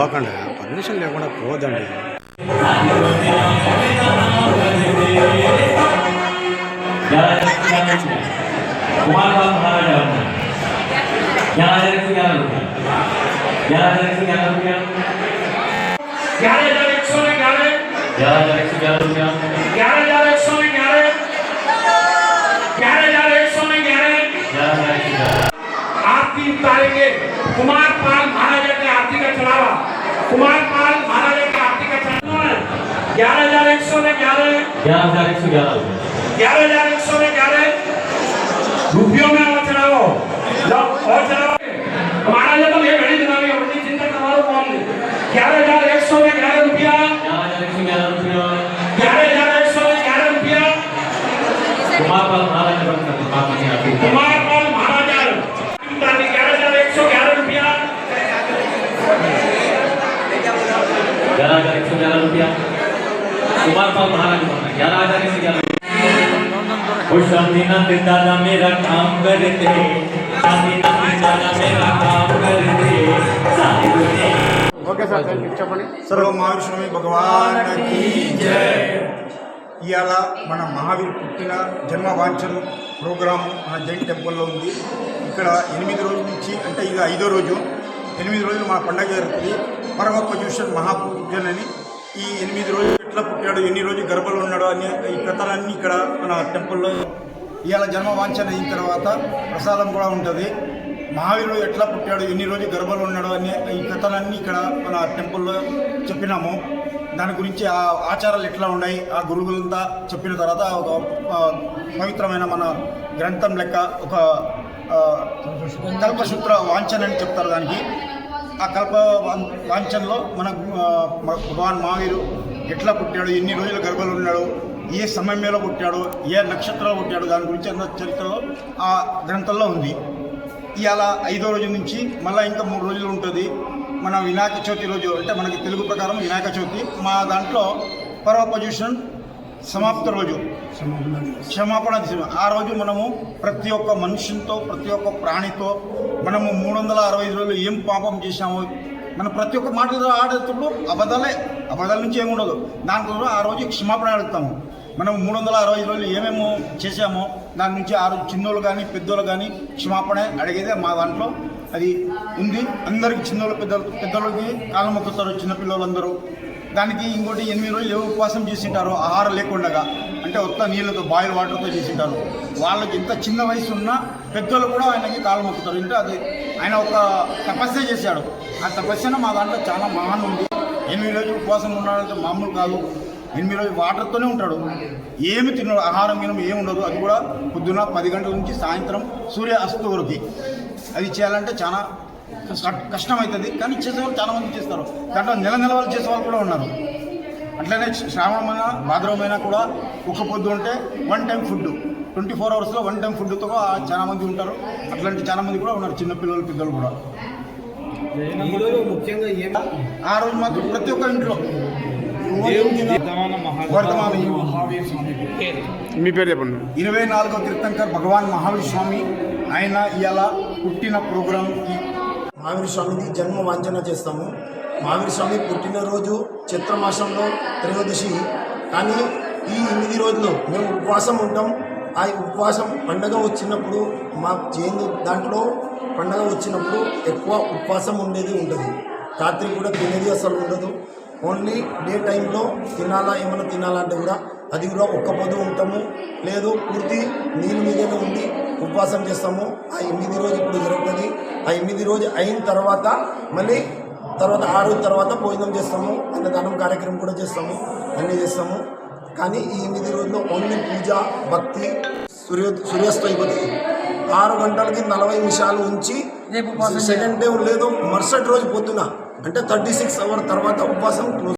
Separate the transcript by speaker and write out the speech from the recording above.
Speaker 1: లోపల పోకండి పర్మిషన్ లేకుండా పోదండి
Speaker 2: कुमार बाबू महाराज ग्यारह हजार एक सौ ग्यारह रुपया ग्यारह हजार एक सौ ग्यारह रुपया
Speaker 3: ग्यारह हजार एक सौ में ग्यारह
Speaker 2: ग्यारह हजार एक सौ ग्यारह रुपया
Speaker 3: ग्यारह हजार एक सौ में ग्यारह ग्यारह हजार एक सौ में ग्यारह
Speaker 2: ग्यारह हजार एक सौ ग्यारह
Speaker 3: आरती उतारेंगे कुमार पाल महाराजा ग्यारह हजार एक सौ में ग्यारह
Speaker 2: ग्यारह हजार एक सौ ग्यारह रुपया
Speaker 3: ग्यारह हजार महाराज
Speaker 2: का
Speaker 3: ग्यारह हजार एक सौ ग्यारह
Speaker 2: वो शांति नंद दादा मेरा काम करते शांति नंद दादा मेरा काम करते सारी दुनिया
Speaker 1: ఓకే సార్ చెప్పండి
Speaker 4: సర్వ మహావిష్ణువి భగవాన్ కీ జై ఇవాళ మన మహావీర్ పుట్టిన జన్మ వాంఛన్ ప్రోగ్రాము మన జైన్ టెంపుల్లో ఉంది ఇక్కడ ఎనిమిది రోజుల నుంచి అంటే ఇది ఐదో రోజు ఎనిమిది రోజులు మన పండగ జరుగుతుంది పరమ పొజిషన్ మహాపూజన్ అని ఈ ఎనిమిది రోజులు ఎట్లా పుట్టాడు ఎన్ని రోజులు గర్భలు ఉన్నాడు అని ఈ కథలన్నీ ఇక్కడ మన టెంపుల్లో ఇవాళ జన్మ వాంఛన అయిన తర్వాత ప్రసాదం కూడా ఉంటుంది. మహావీరుడు ఎట్లా పుట్టాడు ఎన్ని రోజులు గర్భలు ఉన్నాడు అని ఈ కథలన్నీ ఇక్కడ మన టెంపుల్లో చెప్పినాము. దాని గురించి ఆ ఆచారాలు ఎట్లా ఉన్నాయి ఆ గురువులంతా చెప్పిన తర్వాత ఒక పవిత్రమైన మన గ్రంథం లెక్క ఒక కల్పసూత్ర వాంఛన అని చెప్తారు దానికి. ఆ కల్ప వాం- వాంఛనలో మన మన భగవాన్ మహావీరు ఎట్లా పుట్టాడు ఎన్ని రోజులు గర్భంలో ఉన్నాడు ఏ సమయంలో పుట్టాడు ఏ నక్షత్రంలో పుట్టాడు దాని గురించి అన్న చరిత్రలో ఆ గ్రంథంలో ఉంది. ఇవాళ ఐదో రోజు నుంచి మళ్ళీ ఇంకా మూడు రోజులు ఉంటుంది. మన వినాయక చవితి రోజు అంటే మనకి తెలుగు ప్రకారం వినాయక చవితి. మా దాంట్లో పర్వపొజిషన్ సమాప్త రోజు. క్షమాపణ దిశ. ఆ రోజు మనము ప్రతి ఒక్క మనుషులతో ప్రతి ఒక్క ప్రాణితో మనము మూడు వందల అరవై రోజులు ఏం పాపం చేశామో మనం ప్రతి ఒక్క మాటలు ఆడేటప్పుడు అబద్ధాలే అబద్ధాల నుంచి ఏముండదు దాంట్లో ఆ రోజు క్షమాపణ అడుగుతాము. మనం మూడు వందల అరవై రోజులు ఏమేమో చేశామో దాని నుంచి ఆ రోజు చిన్నోళ్ళు కానీ పెద్దోళ్ళు కానీ క్షమాపణ అడిగేదే మా దాంట్లో అది ఉంది. అందరికి చిన్నోళ్ళు పెద్దలు పెద్దోళ్ళకి కాలం మొక్కుతారు చిన్నపిల్లలందరూ దానికి ఇంకోటి ఎనిమిది రోజులు ఏ ఉపవాసం చేసింటారు ఆహారం లేకుండగా అంటే ఒక్క నీళ్ళతో బాయిల్ వాటర్తో చేసింటారు. వాళ్ళకి ఎంత చిన్న వయసు ఉన్నా పెద్దోళ్ళు కూడా ఆయనకి కాలు మొక్కుతారు అంటే అది ఆయన ఒక తపస్య చేశాడు. ఆ తపస్యను మా దాంట్లో చాలా మహాన్ ఉంది. ఎనిమిది రోజులు ఉపవాసం ఉండాలంటే మామూలు కాదు. ఎనిమిది రోజులు వాటర్తోనే ఉంటాడు. ఏమి తినడు ఆహారం గినం ఏమి ఉండదు. అది కూడా పొద్దున పది గంటల నుంచి సాయంత్రం సూర్య అస్తు వరకు. అది చేయాలంటే చాలా కష్ట- కష్టం అవుతుంది కానీ చేసేవాళ్ళు చాలా మంది చేస్తారు. దాంట్లో నెల నెల వాళ్ళు చేసేవాళ్ళు కూడా ఉన్నారు. అట్లనే శ్రావణమైన భాద్రవమైన కూడా ఒక పొద్దు ఉంటే one time food twenty four అవర్స్లో వన్ టైం ఫుడ్తో చాలా మంది ఉంటారు. అట్లాంటి చాలా మంది కూడా ఉన్నారు చిన్నపిల్లలు పెద్దలు కూడా. ఆ రోజు మాత్రం ప్రతి ఒక్క ఇంట్లో
Speaker 1: మీ పేరు చెప్పండి.
Speaker 4: ఇరవై నాలుగో తీర్థంకర్ భగవాన్ మహావీర్ స్వామి ఆయన ఇవాళ పుట్టిన ప్రోగ్రాం ఈ
Speaker 5: మహావీర స్వామిది జన్మ వాంఛన చేస్తాము. మహావీర స్వామి పుట్టినరోజు చిత్రమాసంలో త్రయోదశి. కానీ ఈ ఎనిమిది రోజులు మేము ఉపవాసం ఉంటాం. ఆ ఉపవాసం పండగ వచ్చినప్పుడు మా చేంజ్ దాంట్లో పండగ వచ్చినప్పుడు ఎక్కువ ఉపవాసం ఉండేది ఉంటుంది రాత్రి కూడా తినేది అసలు ఉండదు. ఓన్లీ డే టైంలో తినాలా ఏమైనా తినాలంటే కూడా అది కూడా ఒక్క పొద్దు ఉంటాము. లేదు పూర్తి నీళ్ళ మీదనే ఉండి ఉపవాసం చేస్తాము. ఆ ఎనిమిది రోజు ఇప్పుడు జరుగుతుంది. ఆ ఎనిమిది రోజు అయిన తర్వాత మళ్ళీ తర్వాత ఆ రోజు తర్వాత భోజనం చేస్తాము. అన్నదానం కార్యక్రమం కూడా చేస్తాము. అన్నీ చేస్తాము. కానీ ఈ ఎనిమిది రోజుల్లో ఓన్లీ పూజ భక్తి సూర్యో సూర్యాస్తం అయిపోతుంది. ఆరు గంటలకి నలభై నిమిషాలు ఉంచి సెకండ్ డే లేదు మరుసటి రోజు పొద్దున అంటే థర్టీ సిక్స్ అవర్ తర్వాత ఉపవాసం క్లోజ్